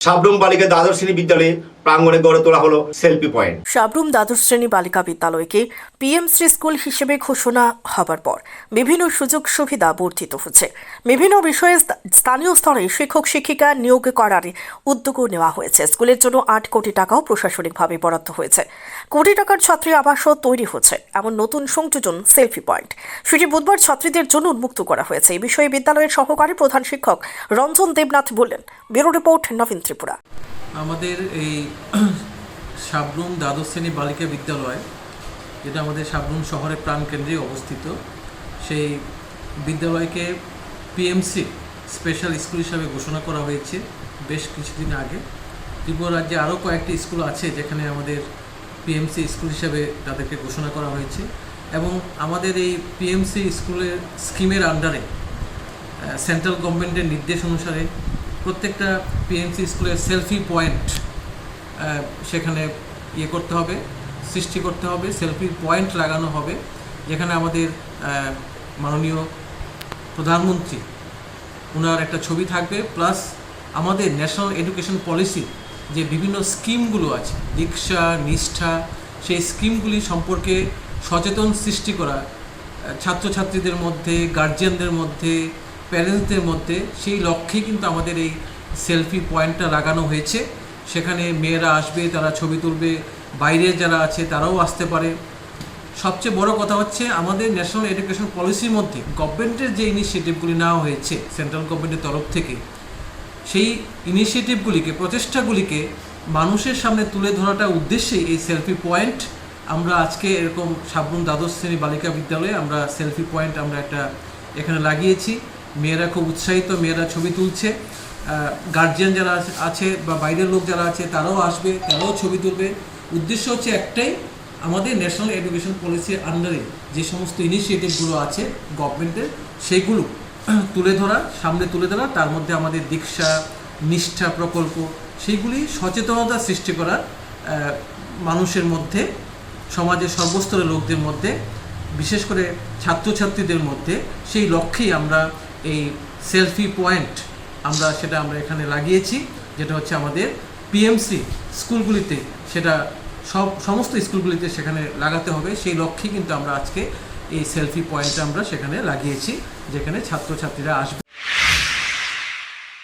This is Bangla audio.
সাবরুম বালিকা দ্বাদশ শ্রেণি বিদ্যালয়ে প্রাঙ্গণে গড়ে তোলা হলো সেলফি পয়েন্ট সাবরুম দ্বাদশ শ্রেণি বালিকা বিদ্যালয়কে পিএমসি স্কুল হিসেবে ঘোষণা হবার পর বিভিন্ন সুযোগ সুবিধা বর্ধিত হচ্ছে। বিভিন্ন বিষয়ে স্থানীয় স্তরে শিক্ষক, শিক্ষিকা নিয়োগ করার উদ্যোগও নেওয়া হয়েছে। স্কুলের জন্য আট কোটি টাকাও প্রশাসনিকভাবে বরাদ্দ হয়েছে। কোটি টাকার ছাত্রী আবাসও তৈরি হচ্ছে। এমন নতুন সংযোজন সেলফি পয়েন্ট সেটি বুধবার ছাত্রীদের জন্য উন্মুক্ত করা হয়েছে। এই বিষয়ে বিদ্যালয়ের সহকারী প্রধান শিক্ষক রঞ্জন দেবনাথ বললেন। Bureau report Nabin Tripura. আমাদের এই সাবরুম দ্বাদশ শ্রেণি বালিকা বিদ্যালয়, যেটা আমাদের সাবরুম শহরের প্রাণকেন্দ্রে অবস্থিত, সেই বিদ্যালয়কে পিএমসি স্পেশাল স্কুল হিসাবে ঘোষণা করা হয়েছে বেশ কিছুদিন আগে। ত্রিপুরা রাজ্যে আরও কয়েকটি স্কুল আছে যেখানে আমাদের পিএমসি স্কুল হিসাবে তাদেরকে ঘোষণা করা হয়েছে এবং আমাদের এই পিএমসি স্কুলের স্কিমের আন্ডারে সেন্ট্রাল গভর্নমেন্টের নির্দেশ অনুসারে প্রত্যেকটা পিএমসি স্কুলের সেলফি পয়েন্ট সেখানে ইয়ে করতে হবে, সৃষ্টি করতে হবে সেলফি পয়েন্ট লাগানো হবে, যেখানে আমাদের মাননীয় প্রধানমন্ত্রী ওনার একটা ছবি থাকবে প্লাস আমাদের ন্যাশনাল এডুকেশন পলিসি যে বিভিন্ন স্কিমগুলো আছে, দীক্ষা, নিষ্ঠা, সেই স্কিমগুলি সম্পর্কে সচেতন সৃষ্টি করা ছাত্রছাত্রীদের মধ্যে গার্জিয়ানদের মধ্যে প্যারেন্টসদের মধ্যে সেই লক্ষ্যে কিন্তু আমাদের এই সেলফি পয়েন্টটা লাগানো হয়েছে। সেখানে মেয়েরা আসবে, তারা ছবি তুলবে, বাইরে যারা আছে তারাও আসতে পারে। সবচেয়ে বড় কথা হচ্ছে আমাদের ন্যাশনাল এডুকেশন পলিসির মধ্যে গভর্নমেন্টের যে ইনিশিয়েটিভগুলি নেওয়া হয়েছে সেন্ট্রাল গভর্নমেন্টের তরফ থেকে, সেই ইনিশিয়েটিভগুলিকে, প্রচেষ্টাগুলিকে মানুষের সামনে তুলে ধরাটা উদ্দেশ্যেই এই সেলফি পয়েন্ট। আমরা আজকে এরকম সাবরুম দ্বাদশ শ্রেণি বালিকা বিদ্যালয়ে আমরা সেলফি পয়েন্ট আমরা একটা এখানে লাগিয়েছি। মেয়েরা খুব উৎসাহিত, মেয়েরা ছবি তুলছে। গার্জিয়ান যারা আছে- বা বাইরের লোক যারা আছে, তারাও আসবে, তারাও ছবি তুলবে। উদ্দেশ্য হচ্ছে একটাই, আমাদের ন্যাশনাল এডুকেশন পলিসির আন্ডারে যে সমস্ত ইনিশিয়েটিভগুলো আছে গভর্নমেন্টের সেগুলো তুলে ধরা, সামনে তুলে ধরা, তার মধ্যে আমাদের দীক্ষা, নিষ্ঠা প্রকল্প, সেইগুলি সচেতনতা সৃষ্টি করা মানুষের মধ্যে, সমাজের সর্বস্তরের লোকদের মধ্যে, বিশেষ করে ছাত্রছাত্রীদের মধ্যে, সেই লক্ষ্যেই আমরা এই সেলফি পয়েন্ট আমরা, সেটা আমরা এখানে লাগিয়েছি, যেটা হচ্ছে আমাদের পিএমসি স্কুলগুলিতে, সেটা সব, সমস্ত স্কুলগুলিতে সেখানে লাগাতে হবে। সেই লক্ষ্যে কিন্তু আমরা আজকে এই সেলফি পয়েন্টটা আমরা সেখানে লাগিয়েছি, যেখানে ছাত্রছাত্রীরা আসবে।